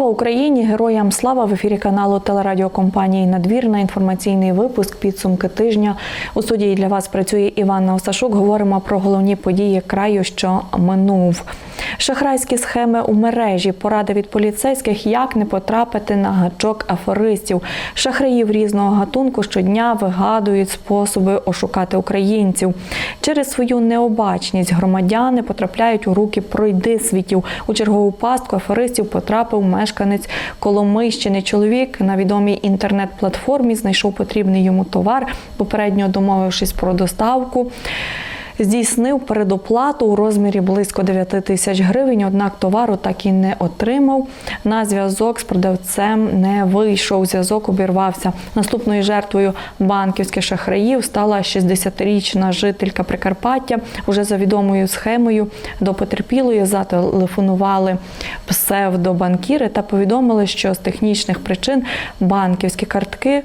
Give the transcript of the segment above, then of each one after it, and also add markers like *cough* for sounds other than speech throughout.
Слава Україні! Героям слава в ефірі каналу телерадіокомпанії Надвірна. Інформаційний випуск підсумки тижня. У студії для вас працює Іванна Осашук. Говоримо про головні події краю, що минув. Шахрайські схеми у мережі, поради від поліцейських, як не потрапити на гачок афористів. Шахраїв різного гатунку щодня вигадують способи ошукати українців. Через свою необачність громадяни потрапляють у руки пройдисвітів. У чергову пастку афористів потрапив мешканець Коломийщини. Чоловік на відомій інтернет-платформі знайшов потрібний йому товар, попередньо домовившись про доставку. Здійснив передоплату у розмірі близько 9 тисяч гривень, однак товару так і не отримав. На зв'язок з продавцем не вийшов. Зв'язок обірвався. Наступною жертвою банківських шахраїв стала 60-річна жителька Прикарпаття. Уже за відомою схемою до потерпілої зателефонували псевдобанкіри та повідомили, що з технічних причин банківські картки.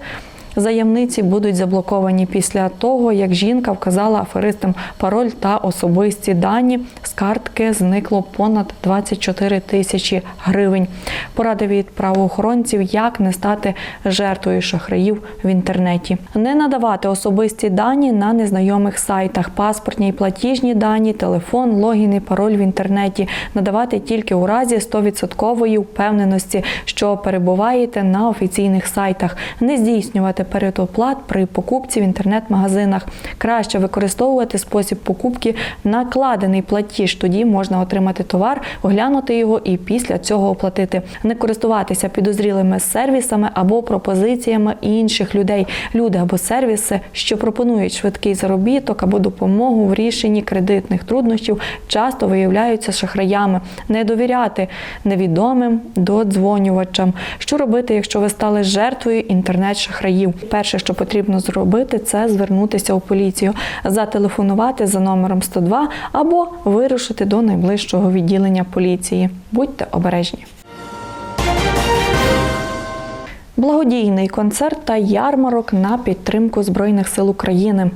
Заявниці будуть заблоковані після того, як жінка вказала аферистам пароль та особисті дані. З картки зникло понад 24 тисячі гривень. Поради від правоохоронців, як не стати жертвою шахраїв в інтернеті, не надавати особисті дані на незнайомих сайтах, паспортні і платіжні дані, телефон, логін і пароль в інтернеті, надавати тільки у разі 100% впевненості, що перебуваєте на офіційних сайтах, не здійснювати передоплат при покупці в інтернет-магазинах. Краще використовувати спосіб покупки накладений платіж. Тоді можна отримати товар, оглянути його і після цього оплатити. Не користуватися підозрілими сервісами або пропозиціями інших людей. Люди або сервіси, що пропонують швидкий заробіток або допомогу в рішенні кредитних труднощів, часто виявляються шахраями. Не довіряти невідомим додзвонювачам. Що робити, якщо ви стали жертвою інтернет-шахраїв? Перше, що потрібно зробити, це звернутися у поліцію, зателефонувати за номером 102 або вирушити до найближчого відділення поліції. Будьте обережні. Благодійний концерт та ярмарок на підтримку Збройних сил України.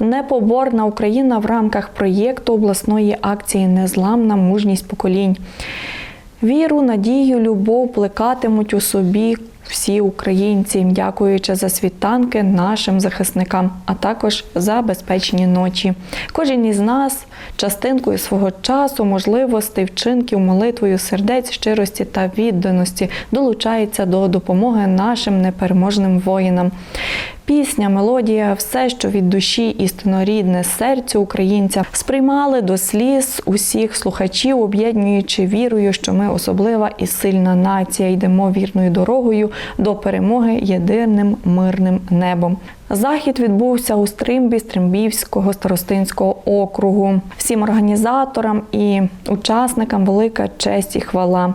Непоборна Україна в рамках проєкту обласної акції Незламна мужність поколінь. Віру, надію, любов плекатимуть у собі всі українці, дякуючи за світанки нашим захисникам, а також за безпечні ночі. Кожен із нас частинкою свого часу, можливостей, вчинків, молитвою сердець, щирості та відданості долучається до допомоги нашим непереможним воїнам. Пісня, мелодія, все, що від душі істинно рідне серцю українця, сприймали до сліз усіх слухачів, об'єднуючи вірою, що ми особлива і сильна нація, йдемо вірною дорогою до перемоги єдиним мирним небом. Захід відбувся у Стримбі Стримбівського старостинського округу. Всім організаторам і учасникам велика честь і хвала.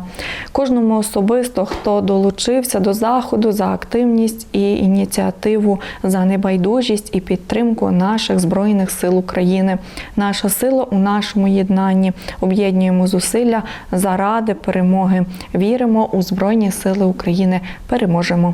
Кожному особисто, хто долучився до заходу за активність і ініціативу, за небайдужість і підтримку наших збройних сил України. Наша сила у нашому єднанні. Об'єднуємо зусилля заради перемоги. Віримо у Збройні Сили України. Переможемо.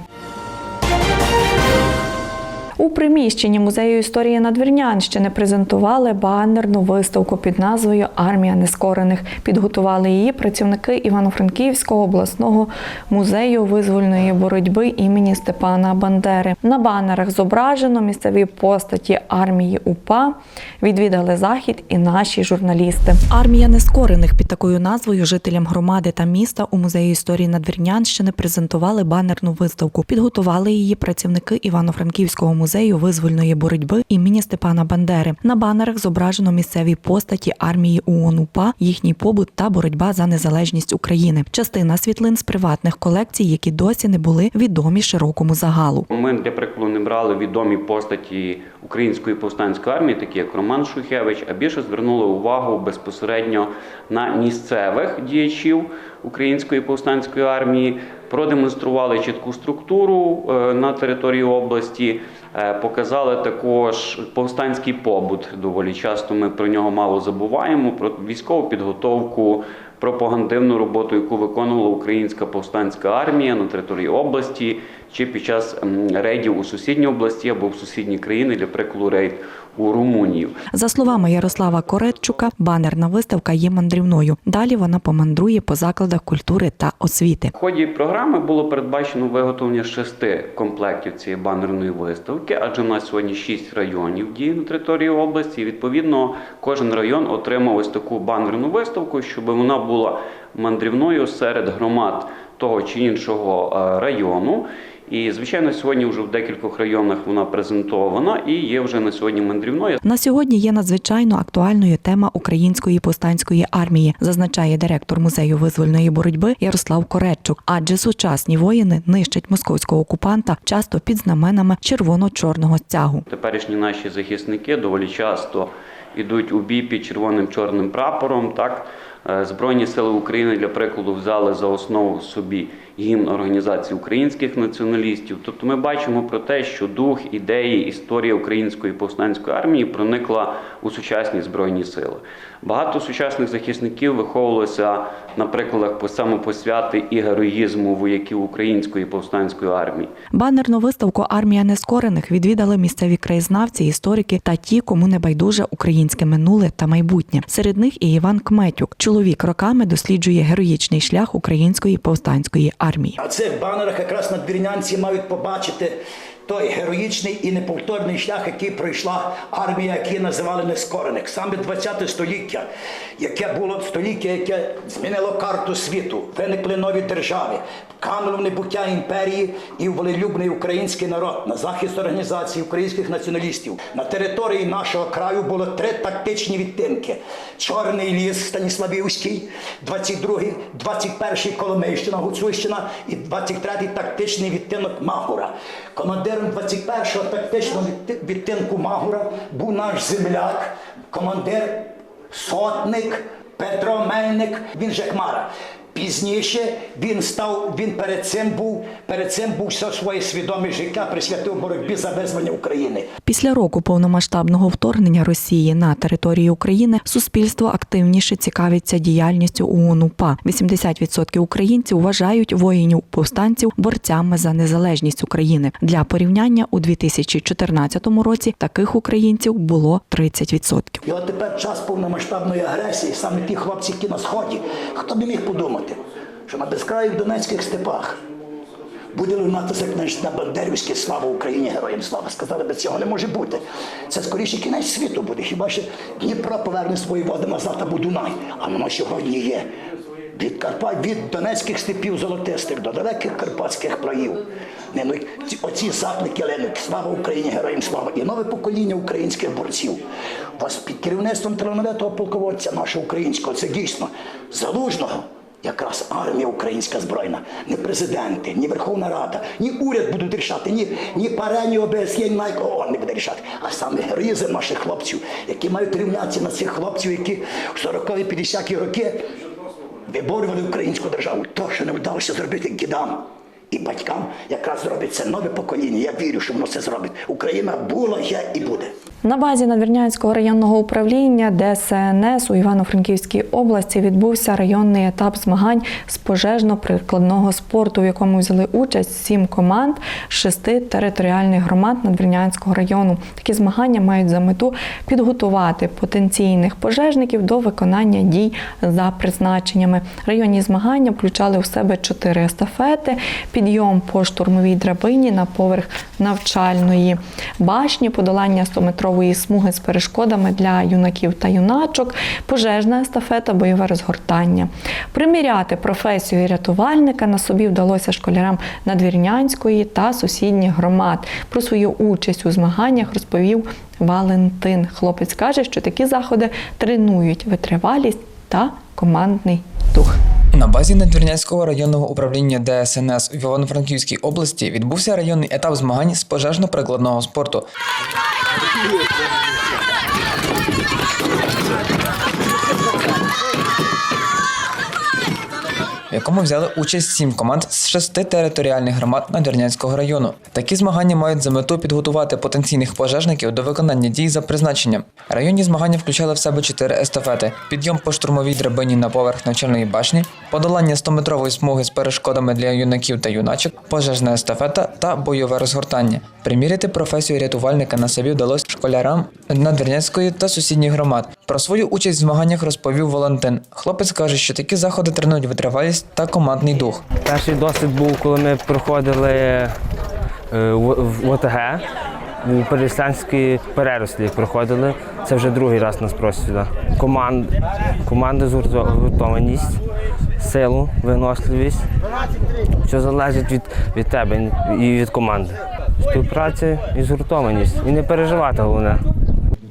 У приміщенні музею історії Надвірнянщини презентували банерну виставку під назвою Армія нескорених. Підготували її працівники Івано-Франківського обласного музею визвольної боротьби імені Степана Бандери. На банерах зображено місцеві постаті армії УПА. Відвідали захід і наші журналісти. Армія нескорених під такою назвою жителям громади та міста у музеї історії Надвірнянщини презентували банерну виставку. Підготували її працівники Івано-Франківського музею визвольної боротьби імені Степана Бандери. На банерах зображено місцеві постаті армії ООН УПА, їхній побут та боротьба за незалежність України. Частина світлин з приватних колекцій, які досі не були відомі широкому загалу. Ми для прикладу не брали відомі постаті української повстанської армії, такі як Роман Шухевич, а більше звернули увагу безпосередньо на місцевих діячів української повстанської армії, продемонстрували чітку структуру е, на території області. е, Показали також повстанський побут. Доволі часто ми про нього мало забуваємо. Про військову підготовку, пропагандивну роботу, яку виконувала українська повстанська армія на території області, чи під час рейдів у сусідні області або в сусідні країни, для прикладу рейд у Румунію. За словами Ярослава Коретчука, банерна виставка є мандрівною. Далі вона помандрує по закладах культури та освіти. В ході програми було передбачено виготовлення шести комплектів цієї банерної виставки, адже в нас сьогодні шість районів діє на території області. І, відповідно, кожен район отримав ось таку банерну виставку, щоб вона була мандрівною серед громад того чи іншого е, району. І, звичайно, сьогодні вже в декількох районах вона презентована і є вже на сьогодні мандрівною. На сьогодні є надзвичайно актуальною тема української повстанської армії, зазначає директор музею визвольної боротьби Ярослав Коретчук. Адже сучасні воїни нищать московського окупанта часто під знаменами червоно-чорного стягу. Теперішні наші захисники доволі часто йдуть у бій під червоним чорним прапором. Так Збройні сили України для прикладу взяли за основу собі гімн організації українських націоналістів. Тобто, ми бачимо про те, що дух, ідеї, історія української повстанської армії проникла у сучасні збройні сили. Багато сучасних захисників виховувалося на прикладах по самопосвяти і героїзму вояків української повстанської армії. Банерну виставку Армія нескорених відвідали місцеві краєзнавці, історики та ті, кому не байдуже українське минуле та майбутнє. Серед них і Іван Кметюк. Чоловік роками досліджує героїчний шлях української повстанської армії. На цих банерах якраз надвірнянці мають побачити той героїчний і неповторний шлях, який пройшла армія, яку називали нескорених. Саме 20 століття, яке було століття, яке змінило карту світу, виникли нові держави, кануло в небуття імперії і волелюбний український народ на захист організації українських націоналістів. На території нашого краю було три тактичні відтинки: Чорний ліс Станіславівський, 22-й, 21-й Коломийщина, Гуцульщина і 23-й тактичний відтинок Магура. Командиром 21-го тактичного відтинку Магура був наш земляк, командир сотник Петро Мельник, він же Хмара. Пізніше він став, він перед цим був, перед цим був все своє свідоме життя присвятив боротьбі за визволення України. Після року повномасштабного вторгнення Росії на територію України суспільство активніше цікавиться діяльністю ООН УПА. 80% українців вважають воїнів повстанців борцями за незалежність України. Для порівняння у 2014 році таких українців було 30%. І от тепер час повномасштабної агресії, саме ті хлопці, які на сході, хто б міг подумати, що на безкраїх донецьких степах буде лунати заклич на Бандерівське слава Україні, героям слава. Сказали би, цього не може бути. Це скоріше кінець світу буде. Хіба що Дніпро поверне свої води назад або Дунай, а воно сьогодні є. Від Карпат, від донецьких степів золотистих до далеких карпатських країв. Не, ну, ці- оці заклики линуть. Слава Україні, героям слава! І нове покоління українських борців. Вас під керівництвом талановитого полководця нашого українського, це дійсно залужного. Якраз армія українська збройна, не президенти, ні Верховна Рада, ні уряд будуть рішати, ні, ні ПАРЕ, ні ОБСЄ, ні навіть не буде рішати. А саме героїзм наших хлопців, які мають рівнятися на цих хлопців, які в 40-ті, 50-ті роки виборювали українську державу. То, що не вдалося зробити дідам і батькам, якраз зробить це нове покоління. Я вірю, що воно це зробить. Україна була, є і буде. На базі Надвірнянського районного управління ДСНС у Івано-Франківській області відбувся районний етап змагань з пожежно-прикладного спорту, в якому взяли участь сім команд з шести територіальних громад Надвірнянського району. Такі змагання мають за мету підготувати потенційних пожежників до виконання дій за призначеннями. Районні змагання включали в себе чотири естафети, підйом по штурмовій драбині на поверх навчальної башні, подолання 100-метрової смуги з перешкодами для юнаків та юначок, пожежна естафета, бойове розгортання. Приміряти професію рятувальника на собі вдалося школярам Надвірнянської та сусідніх громад. Про свою участь у змаганнях розповів Валентин. Хлопець каже, що такі заходи тренують витривалість та командний дух. На базі Надвірнянського районного управління ДСНС в Івано-Франківській області відбувся районний етап змагань з пожежно-прикладного спорту. Якому взяли участь сім команд з шести територіальних громад Надвірнянського району. Такі змагання мають за мету підготувати потенційних пожежників до виконання дій за призначенням. Районні змагання включали в себе чотири естафети: підйом по штурмовій драбині на поверх навчальної башні, подолання 100-метрової смуги з перешкодами для юнаків та юначок, пожежна естафета та бойове розгортання. Приміряти професію рятувальника на собі вдалося школярам Надвірнянської та сусідніх громад. Про свою участь в змаганнях розповів Валентин. Хлопець каже, що такі заходи тренують витривалість та командний дух. Перший досвід був, коли ми проходили е, в ОТГ, у Переслянській перерослі проходили. Це вже другий раз нас просять сюди. Команд, команди згуртованість, силу, виносливість. Що залежить від, від тебе і від команди. Співпраця і згуртованість. І не переживати головне.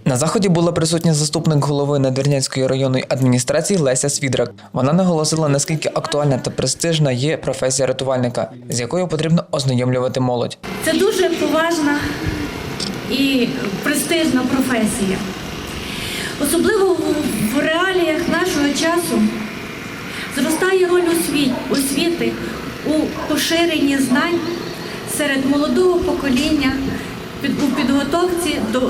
На заході була присутня заступник голови Надвірнянської районної адміністрації Леся Свідрак. Вона наголосила, наскільки актуальна та престижна є професія рятувальника, з якою потрібно ознайомлювати молодь. Це дуже поважна і престижна професія. Особливо в реаліях нашого часу зростає роль освіти у поширенні знань серед молодого покоління під- у підготовці до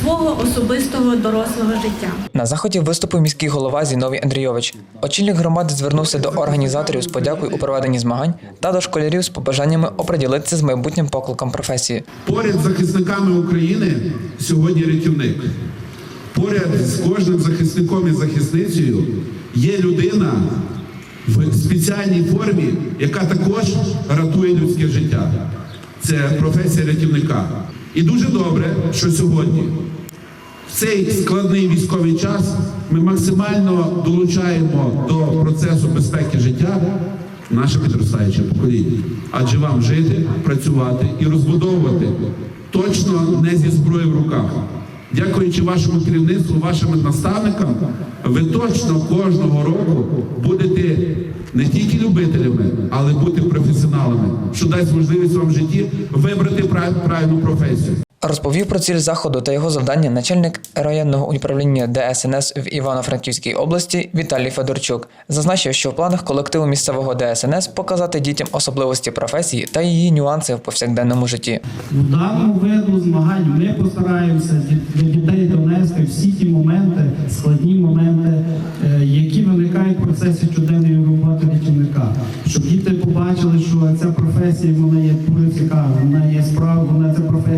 свого особистого дорослого життя. На заході виступив міський голова Зіновій Андрійович. Очільник громади звернувся до організаторів з подякою у проведенні змагань та до школярів з побажаннями оприділитися з майбутнім покликом професії. Поряд з захисниками України сьогодні рятівник. Поряд з кожним захисником і захисницею є людина в спеціальній формі, яка також рятує людське життя. Це професія рятівника. І дуже добре, що сьогодні в цей складний військовий час ми максимально долучаємо до процесу безпеки життя наше підростаюче покоління. Адже вам жити, працювати і розбудовувати точно не зі зброєю в руках. Дякуючи вашому керівництву, вашим наставникам, ви точно кожного року будете не тільки любителями, але бути професіоналами, що дасть можливість вам в житті вибрати правильну професію. Розповів про ціль заходу та його завдання начальник районного управління ДСНС в Івано-Франківській області Віталій Федорчук. Зазначив, що в планах колективу місцевого ДСНС показати дітям особливості професії та її нюанси в повсякденному житті. В даному виду змагань ми постараємося для дітей донести всі ті моменти, складні моменти, е, які виникають в процесі щоденної роботи рятівника. Щоб діти побачили, що ця професія вона є дуже цікава, вона є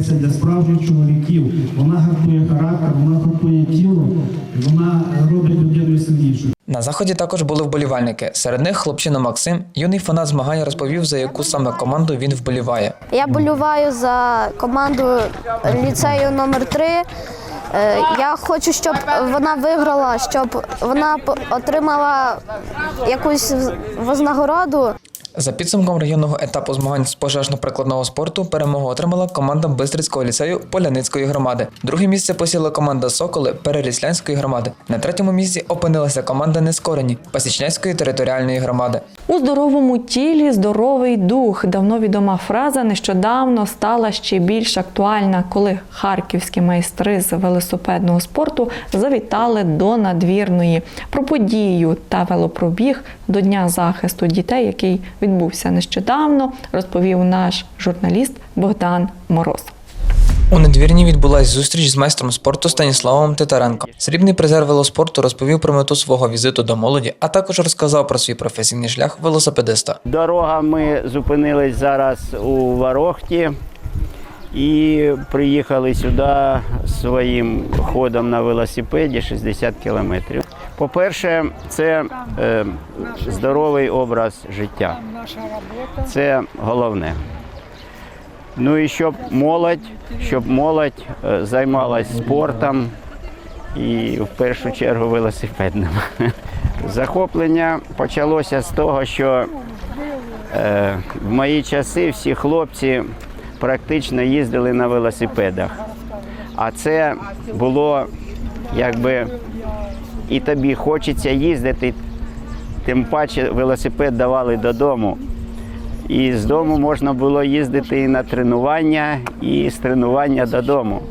це для справжніх чоловіків. Вона гартує характер, вона гартує тіло, вона робить людину сильнішою. На заході також були вболівальники. Серед них хлопчина Максим, юний фанат змагань, розповів, за яку саме команду він вболіває. Я болюваю за команду ліцею номер 3 Я хочу, щоб вона виграла, щоб вона отримала якусь вознагороду. За підсумком районного етапу змагань з пожежно-прикладного спорту перемогу отримала команда Бистрицького ліцею Поляницької громади. Друге місце посіла команда Соколи Переріслянської громади. На третьому місці опинилася команда Нескорені Пасічняцької територіальної громади. У здоровому тілі здоровий дух. Давно відома фраза нещодавно стала ще більш актуальна, коли харківські майстри з велосипедного спорту завітали до надвірної. Про подію та велопробіг до Дня захисту дітей, який відбувся нещодавно, розповів наш журналіст Богдан Мороз. У надвірні відбулась зустріч з майстром спорту Станіславом Титаренко. Срібний призер велоспорту розповів про мету свого візиту до молоді, а також розказав про свій професійний шлях велосипедиста. Дорога ми зупинились зараз у Ворохті і приїхали сюди своїм ходом на велосипеді 60 кілометрів. По-перше, це е, здоровий образ життя. Це головне. Ну і щоб молодь, щоб молодь е, займалась спортом і в першу чергу велосипедним. *laughs* Захоплення почалося з того, що Е, В мої часи всі хлопці практично їздили на велосипедах. А це було якби і тобі хочеться їздити, тим паче велосипед давали додому. І з дому можна було їздити і на тренування, і з тренування додому.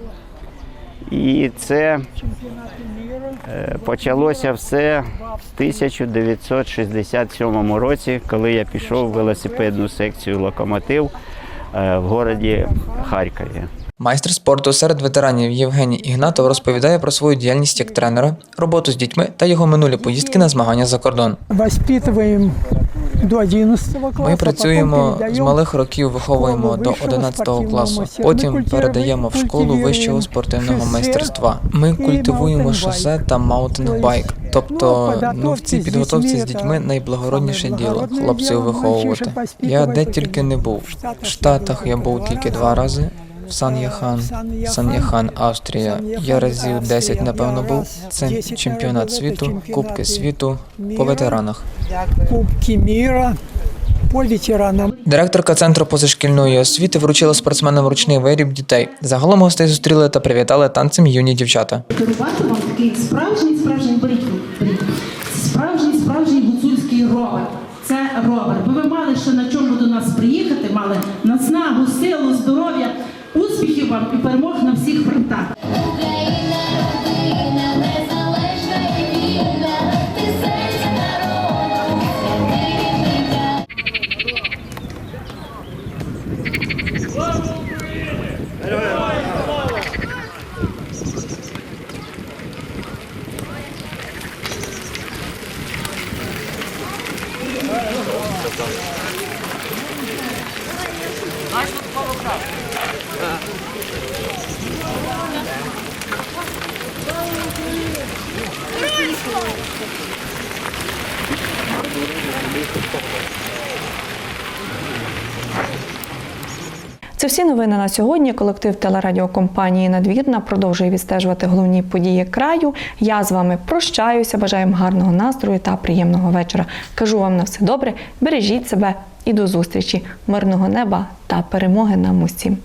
І це Е, Почалося все в 1967 році, коли я пішов в велосипедну секцію локомотив в городі Харкові. Майстер спорту серед ветеранів Євгеній Ігнатов розповідає про свою діяльність як тренера, роботу з дітьми та його минулі поїздки на змагання за кордон. Воспитываем до 11 класу. Ми працюємо з малих років, виховуємо до вищого 11 класу. Потім передаємо в школу вищого спортивного майстерства. Ми культивуємо шосе та маунтинбайк. Тобто, Ну, ну в цій підготовці з дітьми дітьми найблагородніше діло хлопців виховувати. Я де тільки не був. В Штатах я був тільки два рази. В Сан-Яхан, Сан-Яхан, Австрія. Я разів 10, напевно, був. Це чемпіонат світу, Кубки світу по ветеранах. Кубки міра по ветеранам. Директорка центру позашкільної освіти вручила спортсменам ручний виріб дітей. Загалом гостей зустріли та привітали танцем юні дівчата. Керувати вам такий справжній справжній беріть, беріть. Справжній справжній гуцульський ровер. Це ровер. Бо ви мали ще на чому до нас приїхати, мали наснагу, силу, здоров'я, успіхів вам і перемог на всіх фронтах. Всі новини на сьогодні. Колектив телерадіокомпанії Надвірна продовжує відстежувати головні події краю. Я з вами прощаюся. Бажаю вам гарного настрою та приємного вечора. Кажу вам на все добре. Бережіть себе і до зустрічі, мирного неба та перемоги нам усім.